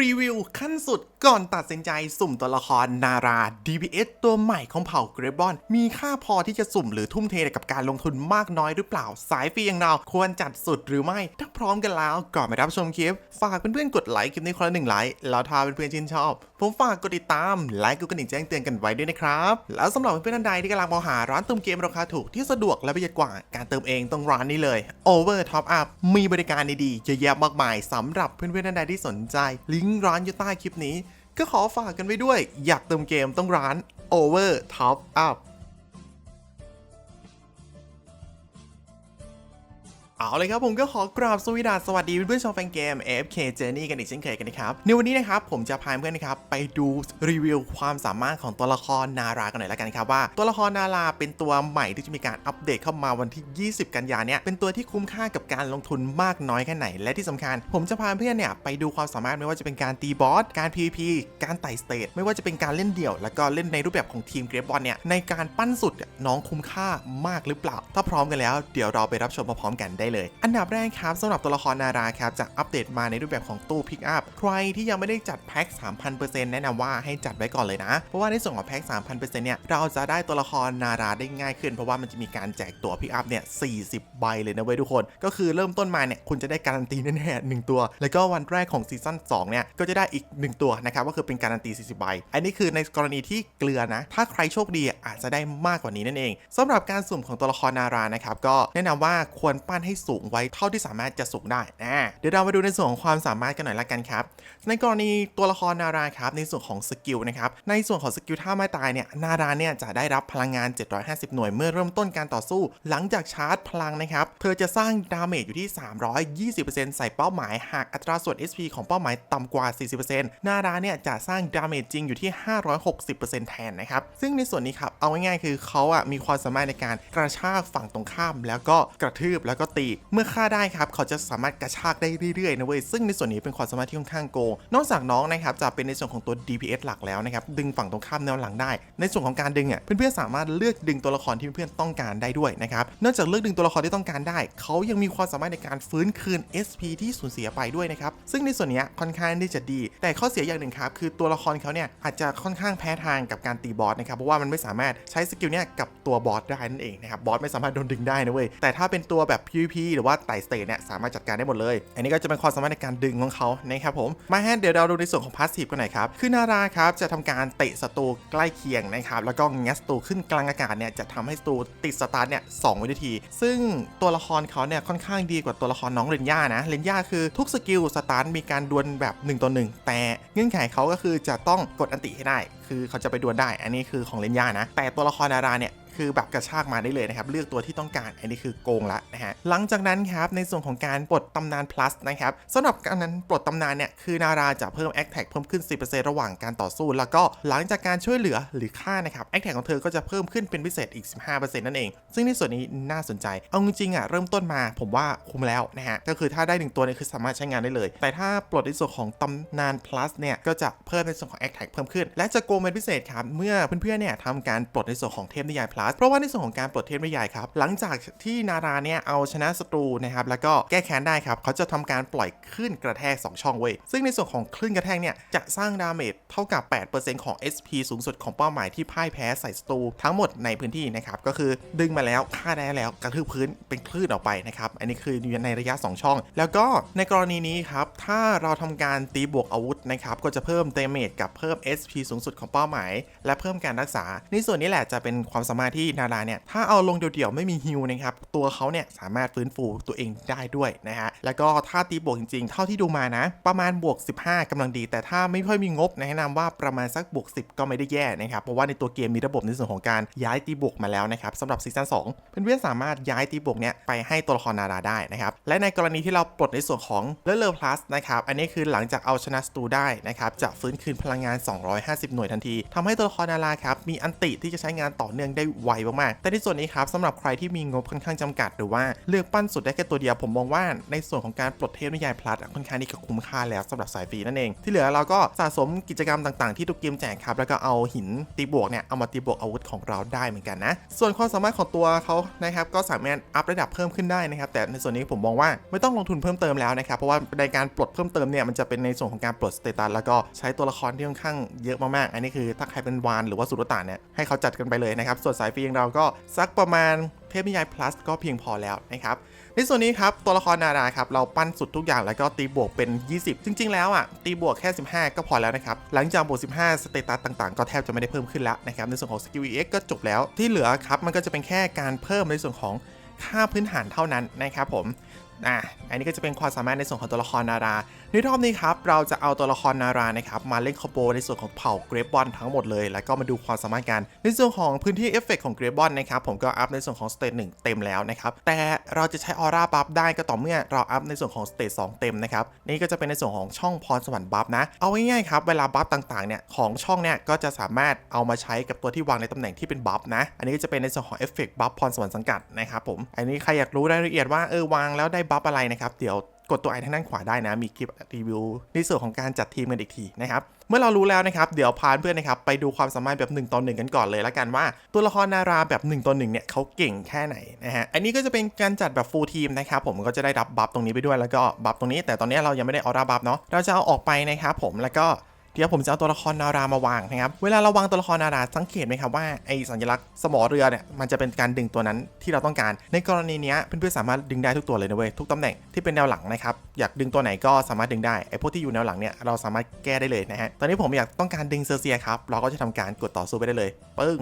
รีวิวขั้นสุด ก่อนตัดสินใจสุ่มตัวละครนารา DPS ตัวใหม่ของเผ่าเกรบอน มีค่าพอที่จะสุ่มหรือทุ่มเทกับการลงทุนมากน้อยหรือเปล่า สายฟรีอย่างเราควรจัดสุดหรือไม่ ถ้าพร้อมกันแล้วก่อนไปรับชมคลิป ฝากเพื่อนๆกดไลค์คลิปนี้คนละหนึ่งไลค์แล้วถ้าเพื่อนๆชื่นชอบ ผมฝากกดติดตามไลค์กดกระดิ่งแจ้งเตือนกันไว้ด้วยนะครับแล้วสำหรับเพื่อนๆท่านใดที่กำลังมองหาร้านเติมเกมราคาถูกที่สะดวกและประหยัดกว่าการเติมเองต้องร้านนี้เลย Over Top Up มีบริการดีๆเยอะแยะมากมายสำหรับเพื่อนๆท่านใดที่สนใจ ลิงก์ร้านอยู่ใต้คลิปนี้ ก็ขอฝากกันไว้ด้วย อยากเติมเกมต้องร้าน Over Top Up เอาเลยครับผมก็ขอกราบสวสดีสวัสดีเพื่อนๆชาวแฟนเกม AFK Journey กันอีกเช่นเคยกันนะครับ ในวันนี้นะครับผมจะพาเพื่อนนะครับไปดูรีวิวความสามารถของตัวละครนารากันหน่อยละกันครับว่าตัวละครนาราเป็นตัวใหม่ที่จะมีการอัปเดตเข้ามาวันที่ 20 กันยาเนี่ยเป็นตัวที่คุ้มค่ากับการลงทุนมากน้อยแค่ไหน และที่สำคัญ ผมจะพาเพื่อนเนี่ยไปดูความสามารถไม่ว่าจะเป็นการตีบอสการ PVP การไต่สเตทไม่ว่าจะเป็นการเล่นเดี่ยว แล้วก็เล่นในรูปแบบของทีมเกรฟบอลเนี่ยในการปั้นสุดน้องคุ้มค่ามากหรือเปล่า ถ้าพร้อมกันแล้วเดี๋ยวเราไปรับชมพร้อมกันได้เลย อันดับแรกครับสำหรับตัวละครนาราครับจะอัปเดตมาในรูปแบบของตู้พิกอัพใครที่ยังไม่ได้จัดแพ็ค 3,000%แนะนำว่าให้จัดไว้ก่อนเลยนะ เพราะว่าในส่วนของแพ็ค 3,000%เนี่ยเราจะได้ตัวละครนาราได้ง่ายขึ้น เพราะว่ามันจะมีการแจกตัวพิกอัพเนี่ย 40 ใบเลยนะเว้ยทุกคน ก็คือเริ่มต้นมาเนี่ยคุณจะได้การันตีแน่ๆหนึ่งตัว แล้วก็วันแรกของซีซั่น2เนี่ยก็จะได้อีก 1 ตัวนะครับก็คือเป็นการันตี 40 ใบ อันนี้คือในกรณีที่เกลือนะ ถ้าใครโชคดีอาจจะได้มากกว่านี้นั่นเองสำหรับการสุ่มของตัวละครนารานะครับก็แนะนำว่าควรปั้นให้สูงไว้เท่าที่สามารถจะสูงได้นะเดี๋ยวเรามาดูในส่วนของความสามารถกันหน่อยละกันครับในกรณีตัวละครนาราครับในส่วนของสกิลนะครับในส่วนของสกิลท่าไม้ตายเนี่ยนาราเนี่ยจะได้รับพลังงาน 750 หน่วยเมื่อเริ่มต้นการต่อสู้ หลังจากชาร์จพลังนะครับเธอจะสร้างดาเมจอยู่ที่ 320%ใส่เป้าหมายหากอัตราส่วน SP ของเป้าหมายต่ำกว่า 40%นาราเนี่ยจะสร้างดาเมจจริงอยู่ที่ 560%แทนนะครับซึ่งในส่วนนี้ครับเอาง่ายๆคือเขาอะมีความสามารถในการกระชากฝั่งตรงข้าม แล้วก็กระทืบแล้วก็ตีเมื่อฆ่าได้ครับเขาจะสามารถกระชากได้เรื่อยๆนะเว้ยซึ่งในส่วนนี้เป็นความสามารถที่ค่อนข้างโกงนอกจากน้องนะครับจะเป็นในส่วนของตัว DPS หลักแล้วนะครับดึงฝั่งตรงข้ามแนวหลังได้ ในส่วนของการดึงอะเพื่อนๆสามารถเลือกดึงตัวละครที่เพื่อนๆต้องการได้ด้วยนะครับนอกจากเลือกดึงตัวละครที่ต้องการได้ เขายังมีความสามารถในการฟื้นคืน SP ที่สูญเสียไปด้วยนะครับซึ่งในส่วนนี้ค่อนข้างที่จะดี แต่ข้อเสียอย่างหนึ่งครับคือตัวละครเขาเนี่ยอาจจะค่อนข้างแพ้ทางกับการตีบอสนะครับเพราะว่ามันไม่สามารถใช้สกิลเนี่ยกับตัวบอสได้นั่นเองนะครับบอสไม่สามารถโดนดึงได้นะเว้ยแต่ถ้าเป็นตัวแบบ PVP หรือว่าไต่สเตทเนี่ยสามารถจัดการได้หมดเลย อันนี้ก็จะเป็นความสามารถในการดึงของเขานะครับผมมาฮะเดี๋ยวเราดูในส่วนของพาสซีฟกันหน่อยครับคือนาราครับจะทำการเตะศัตรูใกล้เคียงนะครับแล้วก็งัดศัตรูขึ้นกลางอากาศเนี่ยจะทำให้ศัตรูติดสตาร์ทเนี่ยสองวินาที ซึ่งตัวละครเขาเนี่ยค่อนข้างดีกว่าตัวละครน้องเรนย่านะเรนย่าคือทุกสกิลสตาร์ทมีการดวลแบบ1ต่อ1แต่เงื่อนไขเขาก็คือจะต้องกดอันติให้ได้ คือเขาจะไปดวลได้ อันนี้คือของเรนย่านะ แต่ตัวละครนาราเนี่ย คือแบบกระชากมาได้เลยนะครับ เลือกตัวที่ต้องการ อันนี้คือโกงละนะฮะ หลังจากนั้นครับ ในส่วนของการปลดตำนาน plus นะครับสำหรับการนั้นปลดตำนานเนี่ย คือนาราจะเพิ่ม a c t a g เพิ่มขึ้น 10%ระหว่างการต่อสู้ แล้วก็หลังจากการช่วยเหลือหรือฆ่านะครับ a c t a g ของเธอก็จะเพิ่มขึ้นเป็นพิเศษอีก 15%นั่นเอง ซึ่งในส่วนนี้น่าสนใจ เอาจริงๆอะเริ่มต้นมาผมว่าคุ้มแล้วนะฮะ ก็คือถ้าได้หนึ่งตัวเนี่ยคือสามารถใช้งานได้เลย แต่ถ้าปลดในส่วนของตำนาน plus เนี่ยก็จะเพิ่มในส่วนของ a c t a g เพิ่มขึ้น และจะโกงเป็นพิเศษครับเมื่อเพื่อนๆเนี่ยทำการปลดในส่วนของเทพนิยาย plus เพราะว่าในส่วนของการปลดเทพนิยายครับ หลังจากที่นาราเนี่ยเอาชนะศัตรูนะครับ แล้วก็แก้แค้นได้ครับ เขาจะทำการปล่อยคลื่นกระแทก 2 ช่องเว้ย ซึ่งในส่วนของคลื่นกระแทกเนี่ย จะสร้างดาเมจเท่ากับ 8%ของ SP สูงสุดของเป้าหมายที่พ่ายแพ้ใส่ศัตรูทั้งหมดในพื้นที่นะครับ ก็คือดึงมาแล้วฆ่าได้แล้วกระทืบพื้นเป็นคลื่นออกไปนะครับ อันนี้คืออยู่ในระยะ 2 ช่อง แล้วก็ในกรณีนี้ครับ ถ้าเราทำการตีบวกอาวุธนะครับก็จะเพิ่มเดเมจกับเพิ่ม SP สูงสุดของเป้าหมาย และเพิ่มการรักษาในส่วนนี้แหละจะเป็นความสามารถที่นาราเนี่ยถ้าเอาลงเดี่ยวๆไม่มีฮิลนะครับตัวเขาเนี่ยสามารถฟื้นฟูตัวเองได้ด้วยนะฮะแล้วก็ถ้าตีบวกจริงๆ เท่าที่ดูมานะ ประมาณบวก 15กำลังดี แต่ถ้าไม่ค่อยมีงบแนะนำว่าประมาณสักบวก 10 ก็ไม่ได้แย่นะครับเพราะว่าในตัวเกมมีระบบในส่วนของการย้ายตีบวกมาแล้วนะครับสำหรับซีซั่น2เพื่อนๆสามารถย้ายตีบวกเนี่ยไปให้ตัวละครนาราได้นะครับและในกรณีที่เราปลดในส่วนของเลเลอร์พลัสนะครับอันนี้คือหลังจากเอาชนะสตูได้นะครับจะฟื้นคืนพลังงาน 250 หน่วยทันทีทำให้ตัวละครนาราครับมีอันติที่จะใช้งานต่อเนื่องได้ไวมากๆ แต่ในส่วนนี้ครับสำหรับใครที่มีงบค่อนข้างจำกัด หรือว่าเลือกปั้นสุดได้แค่ตัวเดียวผมมองว่าในส่วนของการปลดเทพนิยายพลัสค่อนข้างที่จะคุ้มค่าแล้วสำหรับสายฟรีนั่นเอง ที่เหลือเราก็สะสมกิจกรรมต่างๆที่ทุกเกมแจกครับแล้วก็เอาหินตีบวกเนี่ยเอามาตีบวกอาวุธของเราได้เหมือนกันนะส่วนความสามารถของตัวเขานะครับก็สามารถอัพระดับเพิ่มขึ้นได้นะครับแต่ในส่วนนี้ผมมองว่าไม่ต้องลงทุนเพิ่มเติมแล้วนะครับเพราะว่าในการปลดเพิ่มเติมเนี่ยมันจะเป็นในส่วนของการปลดสเตตัสแล้วก็ใช้ตัวละครที่ค่อนข้างเยอะมากๆ อันนี้คือถ้าใครเป็นวานหรือว่าสุรต่านเนี่ยให้เขาจัดกันไปเลยนะครับส่วนสายฟรีของเราก็สักประมาณเทพนิยาย plus ก็เพียงพอแล้วนะครับในส่วนนี้ครับตัวละครนาราครับเราปั้นสุดทุกอย่างแล้วก็ตีบวกเป็น 20 จริง ๆ แล้วอะตีบวกแค่ 15 ก็พอแล้วนะครับ หลังจากบวก 15 สเตตัสต่างๆ ก็แทบจะไม่ได้เพิ่มขึ้นแล้วนะครับ ในส่วนของสกิล EX ก็จบแล้วที่เหลือครับมันก็จะเป็นแค่การเพิ่มในส่วนของค่าพื้นฐานเท่านั้นนะครับผมอะอันนี้ก็จะเป็นความสามารถในส่วนของตัวละครนารา ในรอบนี้ครับ เราจะเอาตัวละครนารานะครับมาเล่นคอมโบในส่วนของเผ่าเกรฟบอนทั้งหมดเลย แล้วก็มาดูความสามารถกัน ในส่วนของพื้นที่เอฟเฟกของเกรฟบอนนะครับผมก็อัพในส่วนของสเตจหนึ่งเต็มแล้วนะครับ แต่เราจะใช้ออร่าบัฟได้ก็ต่อเมื่อเราอัพในส่วนของสเตจสองเต็มนะครับ นี่ก็จะเป็นในส่วนของช่องพรสวรรค์บัฟนะ เอาง่ายๆครับเวลาบัฟต่างๆเนี่ยของช่องเนี่ยก็จะสามารถเอามาใช้กับตัวที่วางในตำแหน่งที่เป็นบัฟนะ อันนี้ก็จะเป็นในส่วนของเอฟเฟกบัฟพรสวรรค์สังกัดนะครับผม อันนี้ใครอยากรู้รายละเอียดว่าเออวางแล้วได้บัฟอะไรนะครับ เดี๋ยวกดตัวไอทางด้านขวาได้นะ มีคลิปรีวิวในส่วนของการจัดทีมกันอีกทีนะครับ เมื่อเรารู้แล้วนะครับ เดี๋ยวพาเพื่อนนะครับไปดูความสามารถแบบ1ต่อ1กันก่อนเลยละกันว่า ตัวละครนาราแบบ1ต่อ1เนี่ยเขาเก่งแค่ไหนนะฮะ อันนี้ก็จะเป็นการจัดแบบฟูลทีมนะครับผมก็จะได้รับบัฟตรงนี้ไปด้วยแล้วก็บัฟตรงนี้ แต่ตอนนี้เรายังไม่ได้ออร่าบัฟเนาะ เราจะเอาออกไปนะครับผมแล้วก็ เดี๋ยวผมจะเอาตัวละครนารามาวางนะครับ เวลาเราวางตัวละครนาราสังเกตไหมครับว่าไอสัญลักษณ์สมอเรือเนี่ยมันจะเป็นการดึงตัวนั้นที่เราต้องการ ในกรณีนี้เพื่อนๆสามารถดึงได้ทุกตัวเลยนะเว้ยทุกตำแหน่งที่เป็นแนวหลังนะครับอยากดึงตัวไหนก็สามารถดึงได้ไอพวกที่อยู่แนวหลังเนี่ยเราสามารถแก้ได้เลยนะฮะตอนนี้ผมอยากต้องการดึงเซอร์เซียครับเราก็จะทำการกดต่อสู้ไปได้เลยปึ้ง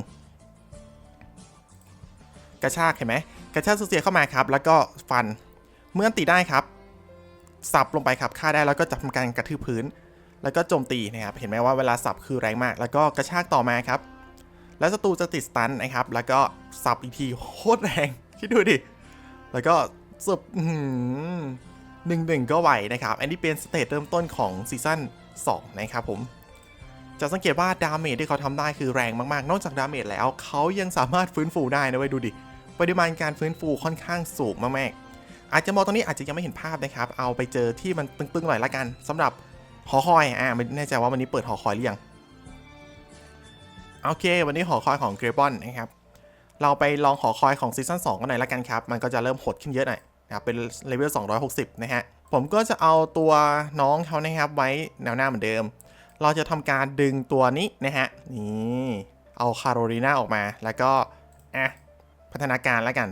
กระชากเห็นไหมกระชากเซอร์เซียเข้ามาครับแล้วก็ฟันเมื่อตีได้ครับสับลงไปครับฆ่าได้แล้วก็จะทำการกระทืบพื้น แล้วก็โจมตีนะครับ เห็นไหมว่าเวลาสับคือแรงมาก แล้วก็กระชากต่อมาครับ แล้วศัตรูจะติดสตันนะครับ แล้วก็สับอีกทีโคตรแรง คิดดูดิ แล้วก็สับหนึ่งหนึ่งก็ไหวนะครับ อันนี้เป็นสเตจเริ่มต้นของซีซั่น2นะครับผม จะสังเกตว่าดาเมจที่เขาทำได้คือแรงมากๆ นอกจากดาเมจแล้ว เขายังสามารถฟื้นฟูได้นะเว้ยดูดิ ปริมาณการฟื้นฟูค่อนข้างสูงมากๆอาจจะมองตรงนี้อาจจะยังไม่เห็นภาพนะครับ เอาไปเจอที่มันตึงๆหน่อยละกันสำหรับ หอคอยอ่าไม่แน่ใจว่าวันนี้เปิดหอคอยหรือยังโอเค วันนี้หอคอยของเกรบอนนะครับเราไปลองหอคอยของซีซั่น2กันหน่อยละกันครับ มันก็จะเริ่มหดขึ้นเยอะหน่อยนะครับเป็นเลเวล260 นะฮะ ผมก็จะเอาตัวน้องเขานะครับไว้แนวหน้าเหมือนเดิม เราจะทำการดึงตัวนี้นะฮะ นี่เอาคาโรลีนาออกมา แล้วก็อะพัฒนาการแล้วกัน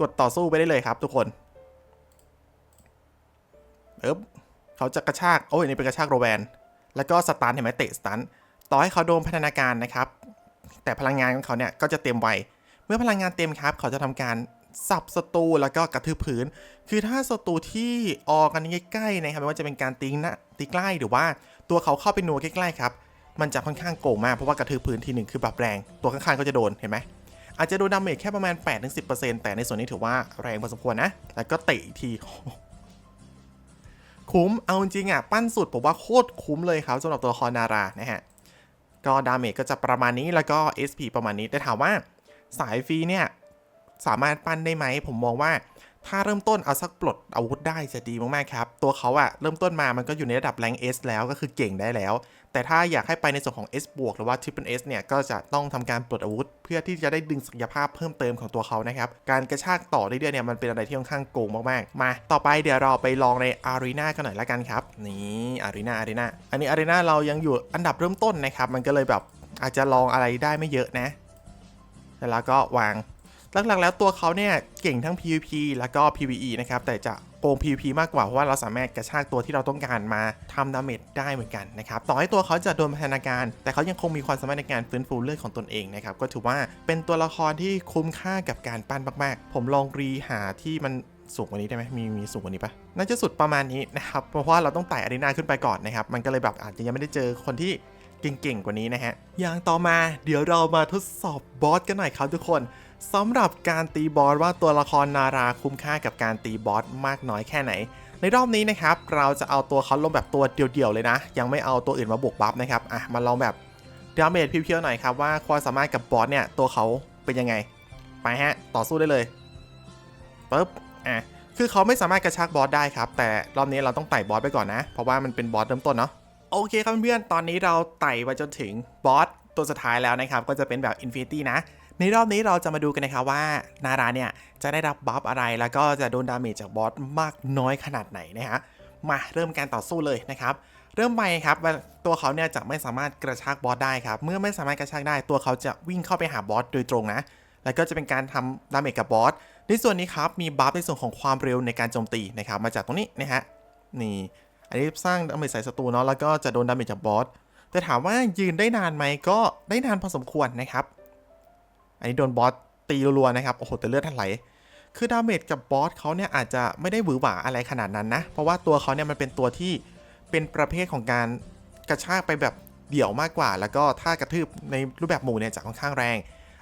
กดต่อสู้ไปได้เลยครับทุกคนเอ๊บ เขาจะกระชากโอ้ยนี่เป็นกระชากโรแวนแล้วก็สตันเห็นไหมเตะสตันต่อให้เขาโดนพัฒนาการนะครับ แต่พลังงานของเขาเนี่ยก็จะเต็มไวเมื่อพลังงานเต็มครับ เขาจะทำการสับศัตรูแล้วก็กระทืบพื้น คือถ้าศัตรูที่ออกกันใกล้ๆนะครับไม่ว่าจะเป็นการตีหนะตีใกล้หรือว่าตัวเขาเข้าไปนัวใกล้ๆครับมันจะค่อนข้างโกงมากเพราะว่ากระทืบพื้นทีหนึ่งคือแบบแรง ตัวข้างๆก็จะโดนเห็นไหมอาจจะโดนดาเมจแค่ประมาณ 8-10%แต่ในส่วนนี้ถือว่าแรงพอสมควรนะ แล้วก็เตะอีกที คุ้ม เอาจริงๆอะ ปั้นสุดผมว่าโคตรคุ้มเลยครับสำหรับตัวคอนารานะฮะ ก็ดาเมจก็จะประมาณนี้แล้วก็ SP ประมาณนี้แต่ถามว่าสายฟรีเนี่ย สามารถปั้นได้ไหม ผมมองว่า ถ้าเริ่มต้นเอาสักปลดอาวุธได้จะดีมากๆครับ ตัวเขาอะเริ่มต้นมามันก็อยู่ในระดับแรง S แล้วก็คือเก่งได้แล้ว แต่ถ้าอยากให้ไปในส่วนของ S บวกหรือว่า Triple S เนี่ย ก็จะต้องทำการปลดอาวุธ เพื่อที่จะได้ดึงศักยภาพเพิ่มเติมของตัวเขานะครับ การกระชากต่อเรื่อยๆเนี่ยมันเป็นอะไรที่ค่อนข้างโกงมากๆ มาต่อไปเดี๋ยวเราไปลองในอารีนากันหน่อยละกันครับนี่อารีนาอารีนาอันนี้อารีนาเรายังอยู่อันดับเริ่มต้นนะครับมันก็เลยแบบอาจจะลองอะไรได้ไม่เยอะนะ แล้วก็วาง หลักๆ แล้วตัวเขาเนี่ยเก่งทั้ง PVP แล้วก็ PVE นะครับ แต่จะโกง PVP มากกว่า เพราะว่าเราสามารถกระชากตัวที่เราต้องการมาทำดาเมจได้เหมือนกันนะครับ ต่อให้ตัวเขาจะโดนพัฒนาการ แต่เขายังคงมีความสามารถในการฟื้นฟูเลือดของตนเองนะครับ ก็ถือว่าเป็นตัวละครที่คุ้มค่ากับการปั้นมาก ๆ ผมลองรีหาที่มันสูงกว่านี้ได้ไหมมีมีสูงกว่านี้ปะน่าจะสุดประมาณนี้นะครับ เพราะว่าเราต้องไต่อารีนาขึ้นไปก่อนนะครับ มันก็เลยแบบอาจจะยังไม่ได้เจอคนที่เก่งๆกว่านี้นะฮะ อย่างต่อมาเดี๋ยวเรามาทดสอบบอสกันหน่อยครับทุกคน สำหรับการตีบอสว่าตัวละครนาราคุ้มค่ากับการตีบอสมากน้อยแค่ไหน ในรอบนี้นะครับ เราจะเอาตัวเขาลงแบบตัวเดี่ยวๆเลยนะ ยังไม่เอาตัวอื่นมาบวกบัฟนะครับอะมาลองแบบดาเมจเพียวๆหน่อยครับว่าความสามารถกับบอสเนี่ยตัวเขาเป็นยังไง ไปฮะ ต่อสู้ได้เลยปุ๊บอะคือเขาไม่สามารถกระชากบอสได้ครับ แต่รอบนี้เราต้องไต่บอสไปก่อนนะ เพราะว่ามันเป็นบอสเริ่มต้นเนาะโอเคครับเพื่อนๆตอนนี้เราไต่ไปจนถึงบอสตัวสุดท้ายแล้วนะครับ ก็จะเป็นแบบอินฟินิตี้นะ ในรอบนี้เราจะมาดูกันนะครับว่านาราเนี่ยจะได้รับบัฟอะไรแล้วก็จะโดนดาเมจจากบอสมากน้อยขนาดไหนนะฮะมาเริ่มการต่อสู้เลยนะครับ เริ่มไปครับตัวเขาเนี่ยจะไม่สามารถกระชากบอสได้ครับ เมื่อไม่สามารถกระชากได้ ตัวเขาจะวิ่งเข้าไปหาบอสโดยตรงนะ แล้วก็จะเป็นการทำดาเมจกับบอสในส่วนนี้ครับมีบัฟในส่วนของความเร็วในการโจมตีนะครับมาจากตรงนี้นะฮะนี่อันนี้สร้างดาเมจใส่ศัตรูเนาะแล้วก็จะโดนดาเมจจากบอสแต่ถามว่ายืนได้นานไหมก็ได้นานพอสมควรนะครับ อันนี้โดนบอสตีรัวๆนะครับ โอ้โห แต่เลือดทันไหล คือดาเมจกับบอสเขาเนี่ยอาจจะไม่ได้หวือหวาอะไรขนาดนั้นนะ เพราะว่าตัวเขาเนี่ยมันเป็นตัวที่เป็นประเภทของการกระชากไปแบบเดี่ยวมากกว่า แล้วก็ถ้ากระทืบในรูปแบบหมู่เนี่ยจะค่อนข้างแรง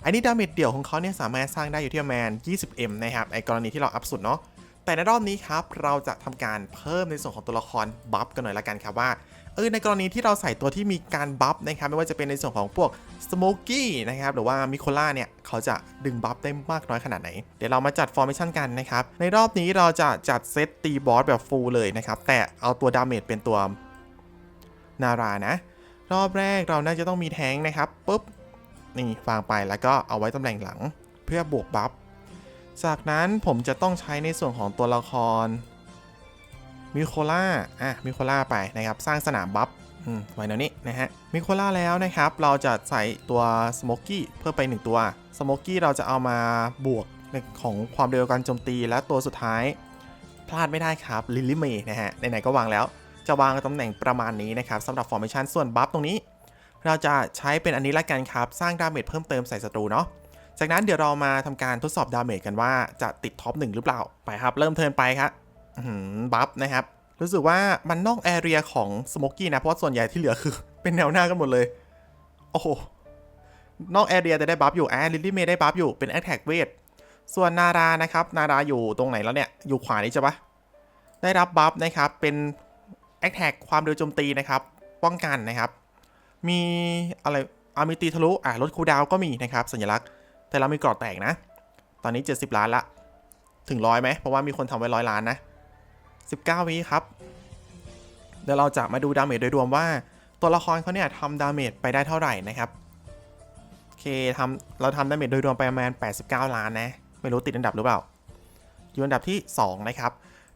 อันนี้ดาเมจเดี่ยวของเขาเนี่ยสามารถสร้างได้อยู่ที่ประมาณ 20m นะครับไอกรณีที่เราอัพสุดเนาะแต่ในรอบนี้ครับเราจะทำการเพิ่มในส่วนของตัวละครบัฟกันหน่อยละกันครับว่า เออในกรณีที่เราใส่ตัวที่มีการบัฟนะครับไม่ว่าจะเป็นในส่วนของพวกสโมกี้นะครับหรือว่ามิโคล่าเนี่ยเขาจะดึงบัฟได้มากน้อยขนาดไหน เดี๋ยวเรามาจัดฟอร์เมชันกันนะครับ ในรอบนี้เราจะจัดเซตตีบอสแบบฟูลเลยนะครับ แต่เอาตัวดาเมจเป็นตัวนารานะ รอบแรกเราน่าจะต้องมีแทงนะครับปุ๊บนี่ฟางไปแล้วก็เอาไว้ตำแหน่งหลัง เพื่อบวกบัฟจากนั้นผมจะต้องใช้ในส่วนของตัวละคร มิโคล่าอะมิโคล่าไปนะครับสร้างสนามบัฟอไว้แนวนี้นะฮะมิโคล่าแล้วนะครับ เราจะใส่ตัวสโมกกี้เพิ่มไป 1 ตัวสโมกกี้เราจะเอามาบวกในของความเร็วการโจมตีและตัวสุดท้าย พลาดไม่ได้ครับลิลลี่เมนะฮะไหนๆก็วางแล้ว จะวางตำแหน่งประมาณนี้นะครับสำหรับฟอร์เมชันส่วนบัฟตรงนี้ เราจะใช้เป็นอันนี้ละกันครับ สร้างดาเมจเพิ่มเติมใส่ศัตรูเนาะจากนั้นเดี๋ยวเรามาทำการทดสอบดาเมจกันว่าจะติดท็อปหนึ่งหรือเปล่าไปครับ เริ่มเทินไปครับ บัฟนะครับ รู้สึกว่ามันนอกแอเรียของสโมกกี้นะ เพราะว่าส่วนใหญ่ที่เหลือคือ เป็นแนวหน้ากันหมดเลย โอ้โห นอกแอเรียจะได้บัฟอยู่แอลิลลี่เมย์ได้บัฟอยู่เป็นแอ t แท็กเวทส่วนนารานะครับ นาราอยู่ตรงไหนแล้วเนี่ย อยู่ขวานี้ใช่ปะได้รับบัฟนะครับ เป็นแอ t แท็กความเร็วโจมตีนะครับ ป้องกันนะครับ มีอะไรอามีตีทะลุ อ่าลดคูดาวก็มีนะครับ สัญลักษณ์ แต่เรามีกรอดแตกนะ ตอนนี้ 70 ล้านละ ถึงร้อยไหม เพราะว่ามีคนทำไว้ร้อยล้านนะ 19วิครับ เดี๋ยวเราจะมาดูดาเมจโดยรวมว่า ตัวละครเขาเนี่ยทำดาเมจไปได้เท่าไหร่นะครับโอเคทำเราทำดาเมจโดยรวมไปประมาณ 89 ล้านนะ ไม่รู้ติดอันดับหรือเปล่า อยู่อันดับที่ 2 นะครับ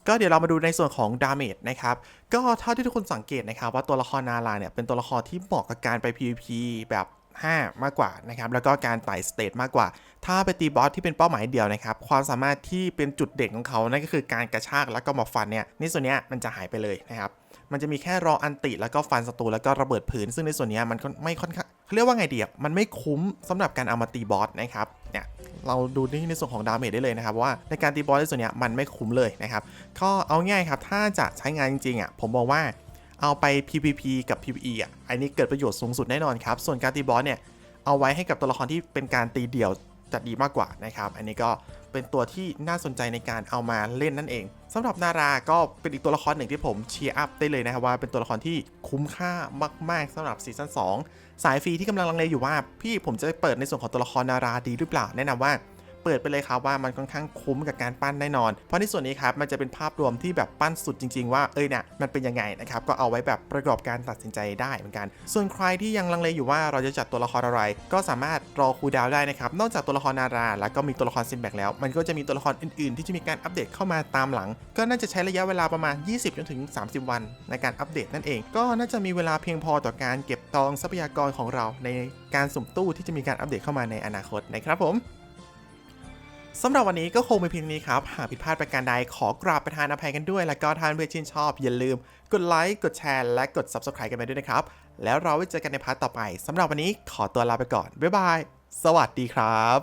ก็เดี๋ยวเรามาดูในส่วนของดาเมจนะครับ ก็เท่าที่ทุกคนสังเกตนะครับว่าตัวละครนาราเนี่ยเป็นตัวละครที่เหมาะกับการไป PVP แบบ 5 มากกว่านะครับแล้วก็การไต่สเตจมากกว่า ถ้าไปตีบอสที่เป็นเป้าหมายเดียวนะครับความสามารถที่เป็นจุดเด่นของเขานั่นก็คือการกระชากแล้วก็มาฟันเนี่ยในส่วนนี้มันจะหายไปเลยนะครับมันจะมีแค่รออันติแล้วก็ฟันศัตรูแล้วก็ระเบิดผืน ซึ่งในส่วนนี้มันไม่ค่อนข้างเขาเรียกว่าไงเดีอะมันไม่คุ้มสำหรับการเอามาตีบอสนะครับเนี่ยเราดูที่ในส่วนของดาเมจได้เลยนะครับว่าในการตีบอสในส่วนนี้มันไม่คุ้มเลยนะครับก็เอาง่ายครับถ้าจะใช้งานจริงๆอะผมบอกว่า เอาไป PVP กับ PVE อะอันนี้เกิดประโยชน์สูงสุดแน่นอนครับ ส่วนการตีบอสเนี่ย เอาไว้ให้กับตัวละครที่เป็นการตีเดี่ยวจะดีมากกว่านะครับ อันนี้ก็เป็นตัวที่น่าสนใจในการเอามาเล่นนั่นเองสำหรับนาราก็เป็นอีกตัวละครหนึ่งที่ผมเชียร์อัพได้เลยนะครับว่าเป็นตัวละครที่คุ้มค่ามาก ๆสำหรับซีซั่น2สายฟรีที่กำลังลังเลอยู่ว่า พี่ผมจะเปิดในส่วนของตัวละครนาราดีหรือเปล่า แนะนำว่า เปิดไปเลยครับว่ามันค่อนข้างคุ้มกับการปั้นแน่นอน เพราะในส่วนนี้ครับมันจะเป็นภาพรวมที่แบบปั้นสุดจริง ๆ ว่าเอ้ยเนี่ยมันเป็นยังไงนะครับก็เอาไว้แบบประกอบการตัดสินใจได้เหมือนกัน ส่วนใครที่ยังลังเลอยู่ว่าเราจะจัดตัวละครอะไร ก็สามารถรอคูดาวได้นะครับนอกจากตัวละครนารา แล้วก็มีตัวละครซิมแบกแล้ว มันก็จะมีตัวละครอื่นๆ ที่จะมีการอัปเดตเข้ามาตามหลัง ก็น่าจะใช้ระยะเวลาประมาณ 20จนถึง 30 วันในการอัปเดตนั่นเอง ก็น่าจะมีเวลาเพียงพอต่อการเก็บตองทรัพยากรของเราในการสุ่มตู้ที่จะมีการอัปเดตเข้ามาในอนาคตนะครับผม สำหรับวันนี้ก็คงเป็นเพียงนี้ครับ หากผิดพลาดประการใดขอกราบประทานอภัยกันด้วย แล้วก็ท่านเพื่อชื่นชอบ อย่าลืม กดไลค์กดแชร์และกด Subscribe กันไปด้วยนะครับ แล้วเราไว้เจอกันในพาร์ทต่อไปสำหรับวันนี้ขอตัวลาไปก่อนบ๊ายบาย สวัสดีครับ